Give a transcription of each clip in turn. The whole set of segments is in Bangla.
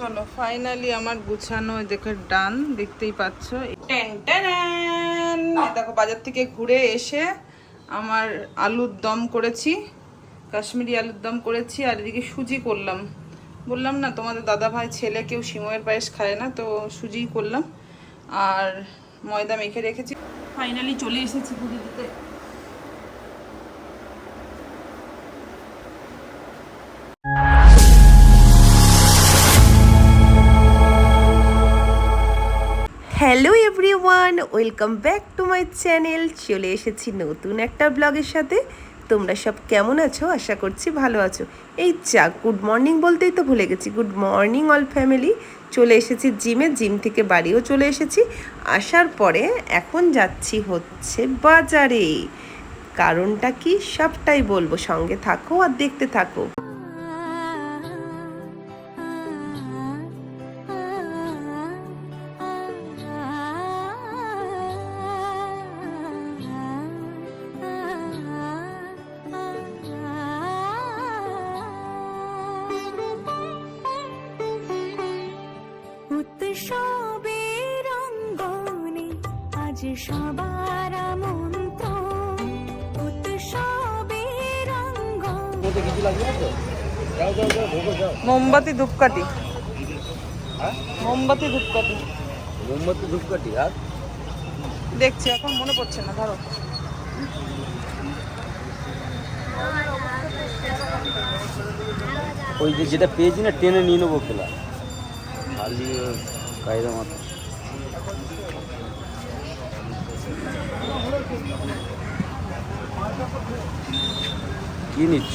চলো ফাইনালি আমার গুছানো দেখো ডান, দেখতেই পাচ্ছ। দেখো বাজার থেকে ঘুরে এসে আমার আলুর দম করেছি, কাশ্মীরি আলুর দম করেছি, আর এদিকে সুজি করলাম। বললাম না, তোমাদের দাদা ভাই ছেলে কেউ সিময়ের পায়েস খায় না, তো সুজিই করলাম। আর ময়দা মেখে রেখেছি। ফাইনালি চলে এসেছি পুজো দিতে। Hello everyone, welcome back to my channel. চলে এসেছি নতুন একটা ব্লগের সাথে। তোমরা সব কেমন আছো? আশা করছি ভালো আছো। এই যা গুড মর্নিং বলতেই তো ভুলে গেছি। গুড মর্নিং অল ফ্যামিলি চলে এসেছি জিমে জিম থেকে বাড়িও চলে এসেছি। আসার পরে এখন যাচ্ছি হচ্ছে বাজারে। কারণটা কি? সবটাই বলব। সঙ্গে থাকো আর দেখতে থাকো। রঙ্গনে আজ সবার মন্ত্র উৎসবের রঙ্গনে মোমবাতি ধূপকাঠি। মোমবাতি ধূপকাঠি। মোমবাতি ধূপকাঠি আর? দেখছি এখন মনে পড়ছে না ধরো। ওই যে যেটা পেয়েছি না টেনে নিয়ে নেব খেলা। খালি কায়দা মাত্র কি নিচ্ছ?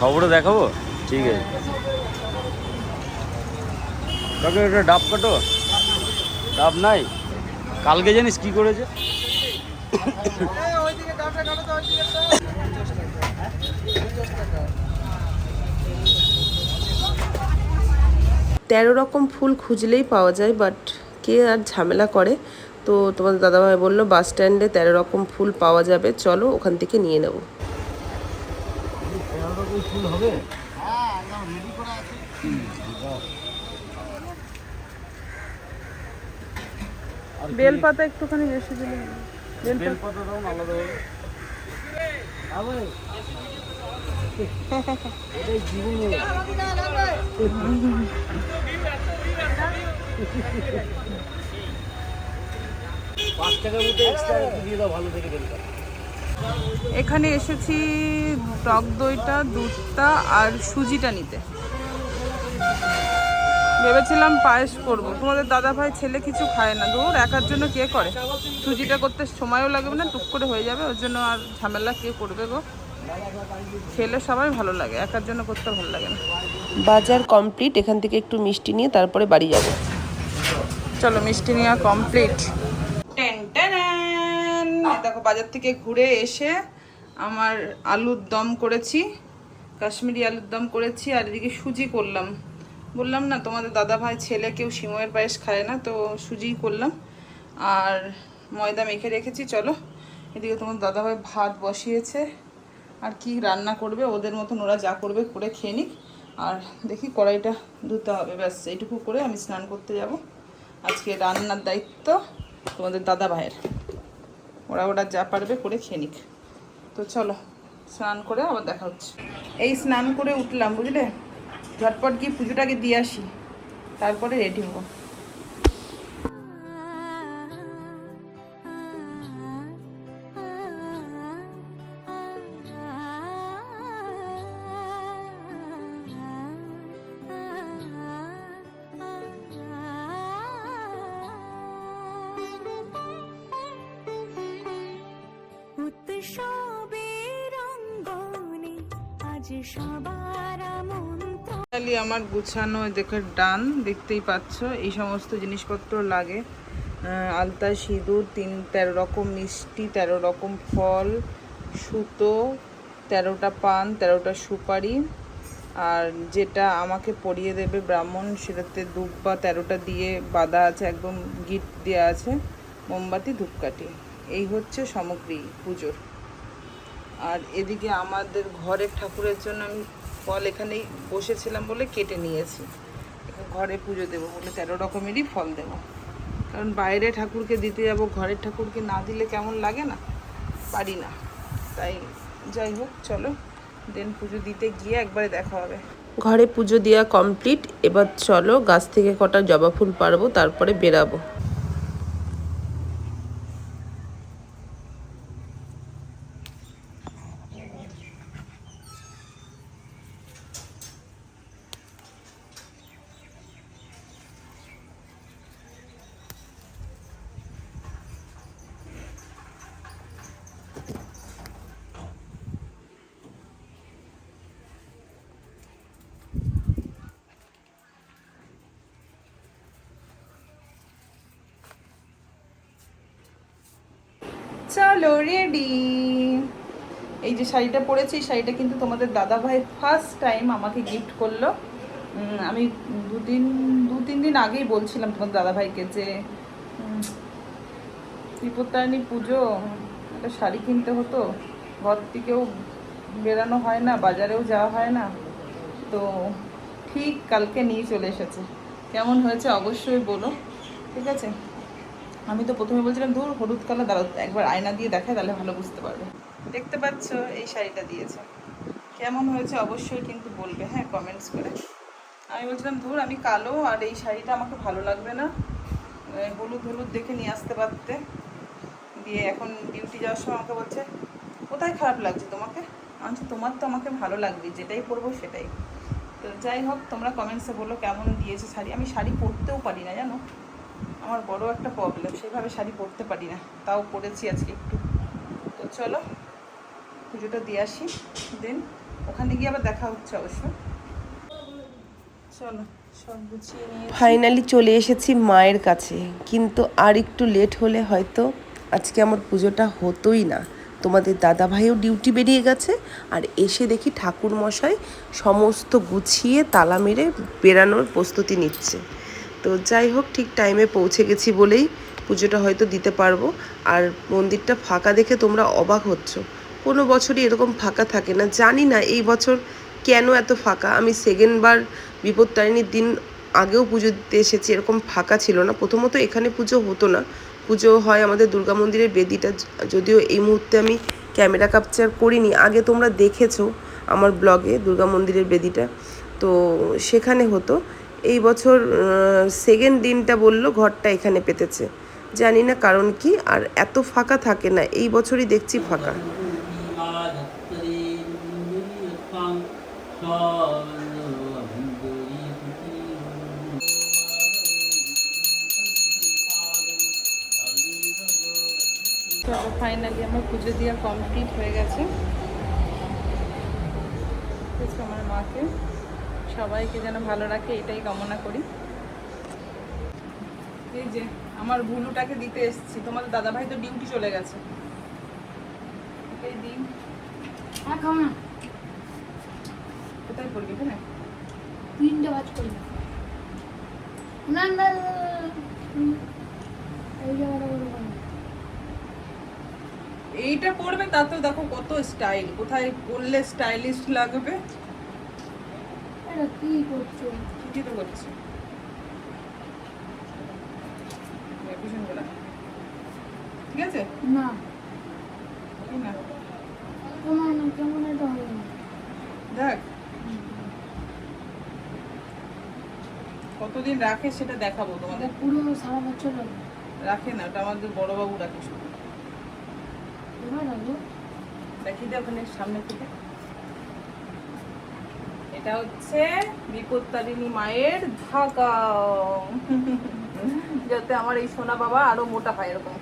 খবরে দেখাবো? ঠিক আছে। কাকে এটা ডাব কাটো। ডাব নাই? কালকে জানিস কি করেছে? তেরো রকম ফুল খুঁজলেই পাওয়া যায় বাট কে আর ঝামেলা করে? তো তোমাদের দাদাভাই বলল বাস স্ট্যান্ডে তেরো রকম ফুল পাওয়া যাবে চলো ওখান থেকে নিয়ে নেব। ফুল হবে বেলপাতা একটুখানি বেশি দিলে বেলপাতা বেলপাতা দাও আলাদা হবে। এখানে এসেছি টক দইটা, দুধটা আর সুজিটা নিতে। ভেবেছিলাম পায়েস করব। তোমাদের দাদা ভাই ছেলে কিছু খায় না। দূর একার জন্য কে করে? সুজিটা করতে সময়ও লাগবে না, টুক করে হয়ে যাবে, ওর জন্য আর ঝামেলা কে করবে গো? খেলে সবাই ভালো লাগে একার জন্য করতে ভালো লাগে না। বাজার কমপ্লিট এখান থেকে একটু মিষ্টি নিয়ে তারপরে বাড়ি যাব। চলো মিষ্টি নেওয়া কমপ্লিট দেখো বাজার থেকে ঘুরে এসে আমার আলুর দম করেছি কাশ্মীরি আলুর দম করেছি আর এদিকে সুজি করলাম। বললাম না তোমাদের দাদা ভাই ছেলে কেউ সিময়ের পায়েস খায় না তো সুজিই করলাম। আর ময়দা মেখে রেখেছি চলো। এদিকে তোমার দাদা ভাই ভাত বসিয়েছে। আর কি রান্না করবে, ওদের মতন ওরা যা করবে করে খেয়ে নিক। আর দেখি কড়াইটা ধুতে হবে, ব্যাস, এইটুকু করে আমি স্নান করতে যাব। আজকে রান্নার দায়িত্ব তোমাদের দাদা ভাইয়ের। ওরা ওরা যা পারবে করে খেয়ে নিক। তো চলো, স্নান করে আবার দেখা হচ্ছে। এই স্নান করে উঠলাম, বুঝলে? ঝটপট গিয়ে পুজোটাকে দিয়ে আসি, তারপরে রেডি হব। আমার গুছানো দেখে ডান, দেখতেই পাচ্ছ, এই সমস্ত জিনিসপত্র লাগে। আলতা, সিঁদুর, তিন, তেরো রকম মিষ্টি, তেরো রকম ফল, সুতো, তেরোটা পান, তেরোটা সুপারি। আর যেটা আমাকে পরিয়ে দেবে ব্রাহ্মণ, সেটাতে দুব্বা তেরোটা দিয়ে বাঁধা আছে, একদম গিট দেওয়া আছে, মোমবাতি, ধূপকাঠি। এই হচ্ছে সামগ্রী পুজোর। আর এদিকে আমাদের ঘরের ঠাকুরের জন্য আমি ফল এখানেই বসেছিলাম বলে কেটে নিয়েছি। ঘরে পুজো দেবো বলে তেরো রকমেরই ফল দেবো। কারণ বাইরে ঠাকুরকে দিতে যাব, ঘরের ঠাকুরকে না দিলে কেমন লাগে না? পারি না। তাই যাই হোক, চলো, দেন পুজো দিতে গিয়ে একবারে দেখা হবে। ঘরে পুজো দেওয়া কমপ্লিট এবার চলো গাছ থেকে কটা জবা ফুল পারব তারপরে বেরাবো চলো রেডি এই যে শাড়িটা পরেছি শাড়িটা কিন্তু তোমাদের দাদা ভাই ফার্স্ট টাইম আমাকে গিফট করল। আমি দুদিন দু তিন দিন আগেই বলছিলাম তোমাদের দাদা ভাইকে যে উম, পুজো একটা শাড়ি কিনতে হতো। ঘর থেকেও বেরানো হয় না বাজারেও যাওয়া হয় না। তো ঠিক কালকে নিয়ে চলে এসেছে। কেমন হয়েছে অবশ্যই বলো ঠিক আছে? আমি তো প্রথমে বলছিলাম, ধর, হলুদ কালার, দাঁড়াও, একবার আয়না দিয়ে দেখায়, তাহলে ভালো বুঝতে পারবে। দেখতে পাচ্ছ, এই শাড়িটা দিয়েছে। কেমন হয়েছে অবশ্যই কিন্তু বলবে হ্যাঁ কমেন্টস করে। আমি বলছিলাম, ধর, আমি কালো, আর এই শাড়িটা আমাকে ভালো লাগবে না। হলুদ হলুদ দেখে নিয়ে আসতে পারতে। দিয়ে এখন ডিউটি যাওয়ার সময় আমাকে বলছে, কোথায় খারাপ লাগছে তোমাকে? আমি তোমার তো আমাকে ভালো লাগবে, যেটাই পরবো সেটাই। তো যাই হোক, তোমরা কমেন্টসে বলো কেমন দিয়েছে শাড়ি। আমি শাড়ি পরতেও পারি না, জানো? আমার বড় একটা প্রবলেম সেভাবে শাড়ি পরতে পারি না, তাও পরেছি আজকে একটু। তো চলো, পুজোটা দিয়ে আসি, দেন ওখানে গিয়ে আবার দেখা হচ্ছে অবশ্য। চলো ফাইনালি চলে এসেছি মায়ের কাছে, কিন্তু আর একটু লেট হলে হয়তো আজকে আমার পুজোটা হতোই না। তোমাদের দাদা ভাইও ডিউটি বেরিয়ে গেছে, আর এসে দেখি ঠাকুর মশাই সমস্ত গুছিয়ে তালা মেরে বেরানোর প্রস্তুতি নিচ্ছে। তো যাই হোক, ঠিক টাইমে পৌঁছে গেছি বলেই পুজোটা হয়তো দিতে পারব। আর মন্দিরটা ফাঁকা দেখে তোমরা অবাক হচ্ছ। কোনো বছরই এরকম ফাঁকা থাকে না। জানি না এই বছর কেন এত ফাঁকা। আমি সেকেন্ড বার বিপত্তারিণীর দিন আগেও পুজো দিতে এসেছি, এরকম ফাঁকা ছিল না। প্রথমত এখানে পুজো হতো না। পুজো হয় আমাদের দুর্গা মন্দিরের বেদিটা। যদিও এই মুহূর্তে আমি ক্যামেরা ক্যাপচার করিনি। আগে তোমরা দেখেছ আমার ব্লগে দুর্গা মন্দিরের বেদিটা। তো সেখানে হতো। এই বছর সেকেন্ড দিনটা বলল ঘরটা এখানে পেতেছে। জানি না কারণ কি, আর এত ফাঁকা থাকে না, এই বছরই দেখছি ফাঁকা। চলো ফাইনালি আমার পুজো দেওয়া কমপ্লিট হয়ে গেছে। আমার মাকে। সবাইকে যেন ভালো রাখে এটাই কামনা করি। এই যে আমার ভুলুটাকে দিতে এসেছি। তোমাদের দাদা ভাই তো ডিউটি চলে গেছে। এই দিন আর খাও না। কোথায় পড়বি এখানে? তিনটে বাজ করি না এই জায়গাটা এইটা পড়বে তাতেও দেখো কত স্টাইল কোথায় পরলে স্টাইলিশ লাগবে? কি করছ? ঠিকই তো করছি ঠিক আছে? না। না। তোমার না কেমন এটা দেখ। কতদিন রাখে সেটা দেখাবো তোমাদের। পুরো সারা বছর রাখে না ওটা আমাদের বড়বাবু রাখে শুধু। দেখি দে ওখানে সামনে থেকে। এটা হচ্ছে বিপত্তারিণী মায়ের ধাকা যাতে আমার এই সোনা বাবা আরও মোটা হয় এরকম।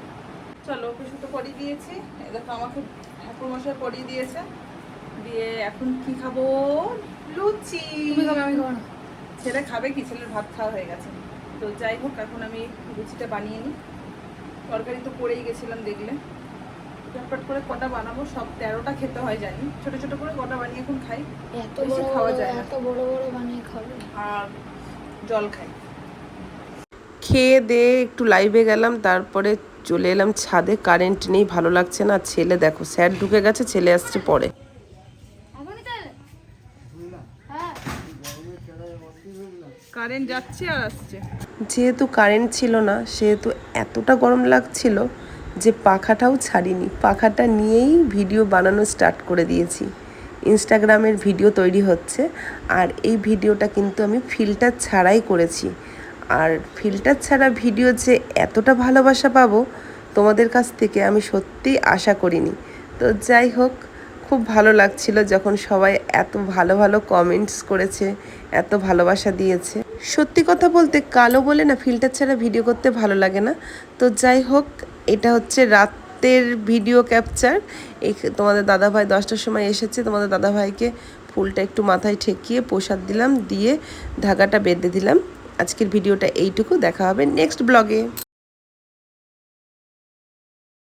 চলো ওকে শুধু পরিয়ে দিয়েছি দেখো আমাকে ঠাকুর মশাই পরিয়ে দিয়েছে। দিয়ে এখন কি খাব? লুচি। ছেলে খাবে কি? ছেলের ভাত খাওয়া হয়ে গেছে। তো যাই হোক এখন আমি লুচিটা বানিয়ে নিই। তরকারি তো করেই গেছিলাম দেখলে। চটপট করে কটা বানাবো সব তেরোটা খেতে হয় জানি। ছোট ছোট করে কটা বানিয়ে এখন খাই এত বেশি বড় খাওয়া যায় এত বড় বড় বানিয়ে খাবে? আর জল খাই। খেয়ে দিয়ে একটু লাইভে গেলাম তারপরে চলে এলাম ছাদে। কারেন্ট নেই ভালো লাগছে না। ছেলে দেখো স্যার ঢুকে গেছে ছেলে আসছে পরে। তাহলে হ্যাঁ। কারেন্ট যাচ্ছে আর আসছে। যেহেতু কারেন্ট ছিল না সেহেতু এতটা গরম লাগছিল যে পাখাটাও ছাড়িনি। পাখাটা নিয়েই ভিডিও বানানো স্টার্ট করে দিয়েছি। ইনস্টাগ্রামের ভিডিও তৈরি হচ্ছে আর এই ভিডিওটা কিন্তু আমি ফিল্টার ছাড়াই করেছি। আর ফিল্টার ছাড়া ভিডিও যে এতটা ভালোবাসা পাবো, তোমাদের কাছ থেকে আমি সত্যিই আশা করিনি। তো যাই হোক, খুব ভালো লাগছিল যখন সবাই এত ভালো ভালো কমেন্টস করেছে, এত ভালোবাসা দিয়েছে। সত্যি কথা বলতে কালো বলে না ফিল্টার ছাড়া ভিডিও করতে ভালো লাগে না। তো যাই হোক এটা হচ্ছে রাতের ভিডিও ক্যাপচার তোমাদের দাদাভাই দশটার সময় এসেছে, তোমাদের দাদাভাইকে ফুলটা একটু মাথায় ঠেকিয়ে প্রসাদ দিলাম, দিয়ে ধাগাটা বেঁধে দিলাম। আজকের ভিডিওটা এইটুকু, দেখা হবে নেক্সট ব্লগে